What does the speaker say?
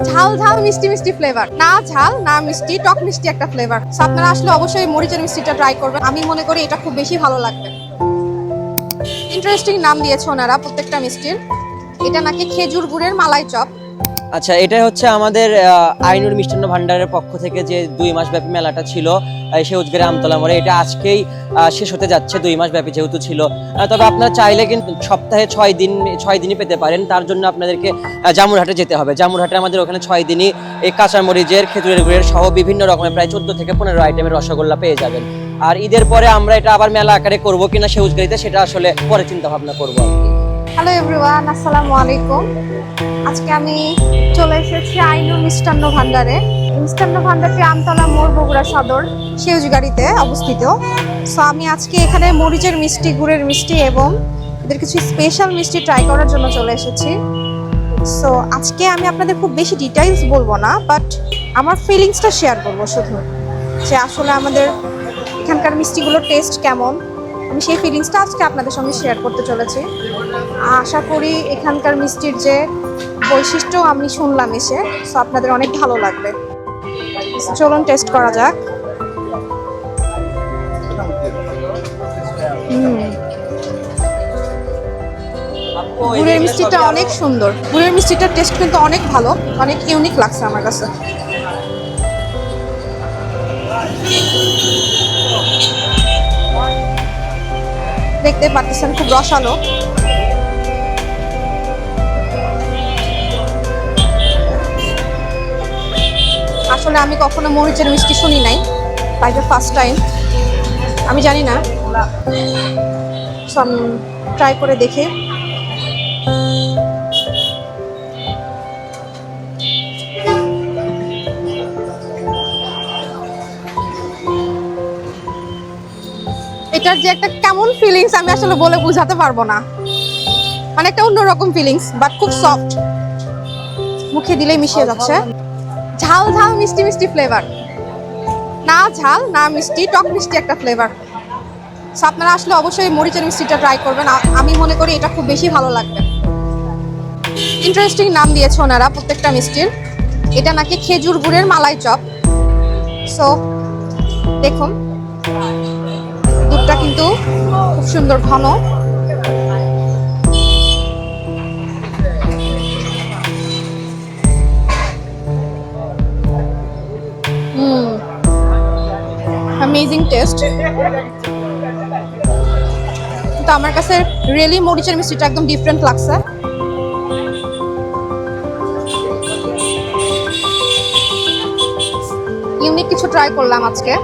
ঝাল ঝাল, মিষ্টি মিষ্টি ফ্লেভার না ঝাল, না মিষ্টি, টক মিষ্টি একটা ফ্লেভার আপনারা আসলে অবশ্যই মরিচের মিষ্টিটা ট্রাই করবেন। আমি মনে করি এটা খুব বেশি ভালো লাগবে। ইন্টারেস্টিং নাম দিয়েছে ওনারা প্রত্যেকটা মিষ্টির। এটা নাকি খেজুর গুড়ের মালাই চপ। আচ্ছা এটা হচ্ছে আমাদের আইনুর মিষ্টান্ন ভান্ডারের পক্ষ থেকে যে দুই মাস ব্যাপী মেলাটা ছিল আহ, সেউজগড়ে আমতলা মোড়ে। এটা আজকেই শেষ হতে যাচ্ছে দুই মাস ব্যাপী যেহেতু ছিল। তবে আপনারা চাইলে কিন্তু সপ্তাহে ছয় দিন ছয় দিনই পেতে পারেন। তার জন্য আপনাদেরকে জামুরহাটে যেতে হবে। জামুরহাটে আমাদের ওখানে ছয় দিনই এই কাঁচামরিচের খেজুরের গুড়ের সহ বিভিন্ন রকমের প্রায় চোদ্দ থেকে পনেরো আইটেমের রসগোল্লা পেয়ে যাবেন। আর ঈদের পরে আমরা এটা আবার মেলা আকারে করব কিনা সেউজগাড়িতে সেটা আসলে পরে চিন্তা ভাবনা করব আর কি। হ্যালো এভরিওয়ান আসসালামু আলাইকুম আজকে আমি চলে এসেছি আইনু মিষ্টান্ন ভান্ডারে। মিষ্টান্ন ভান্ডারটি আমতলা মোড় বগুড়া সদর, সেউজগাড়িতে অবস্থিত। সো আমি আজকে এখানে মরিচের মিষ্টি, গুড়ের মিষ্টি এবং এদের কিছু স্পেশাল মিষ্টি ট্রাই করার জন্য চলে এসেছি। সো আজকে আমি আপনাদের খুব বেশি ডিটেলস বলব না বাট আমার ফিলিংসটা শেয়ার করব শুধু যে আসলে আমাদের এখানকার মিষ্টিগুলোর টেস্ট কেমন। আমি সেই ফিলিংসটা আজকে আপনাদের সঙ্গে শেয়ার করতে চলেছি। আশা করি এখানকার মিষ্টির যে বৈশিষ্ট্য আমি শুনলাম এসে সো আপনাদের অনেক ভালো লাগবে। চলুন টেস্ট করা যাক। গুড়ের মিষ্টিটা অনেক সুন্দর। গুড়ের মিষ্টিটার টেস্ট কিন্তু অনেক ভালো, অনেক ইউনিক লাগছে আমার কাছে। দেখতে পাচ্ছেন, খুব রসালো। আসলে আমি কখনো মরিচের মিষ্টি শুনি নাই তাই ফার্স্ট টাইম আমি জানি না ট্রাই করে দেখে। এটার যে একটা কেমন ফিলিংস আমি আসলে বলে বোঝাতে পারব না। মানে একটা অন্যরকম ফিলিংস বাট খুব সফট মুখে দিলেই মিশিয়ে যাচ্ছে। ঝাল ঝাল, মিষ্টি মিষ্টি ফ্লেভার না ঝাল, না মিষ্টি, টক মিষ্টি একটা ফ্লেভার সো আপনারা আসলে অবশ্যই মরিচের মিষ্টিটা ট্রাই করবেন। আমি মনে করি এটা খুব বেশি ভালো লাগবে। ইন্টারেস্টিং নাম দিয়েছে ওনারা প্রত্যেকটা মিষ্টির। এটা নাকি খেজুর গুড়ের মালাই চপ। সো দেখুন। দুধটা কিন্তু খুব সুন্দর ঘন। অ্যামেজিং টেস্ট তো আমার কাছে রিয়েলি মরিচের মিষ্টিটা একদম ডিফারেন্ট লাগছে। ইউনিক কিছু ট্রাই করলাম আজকে।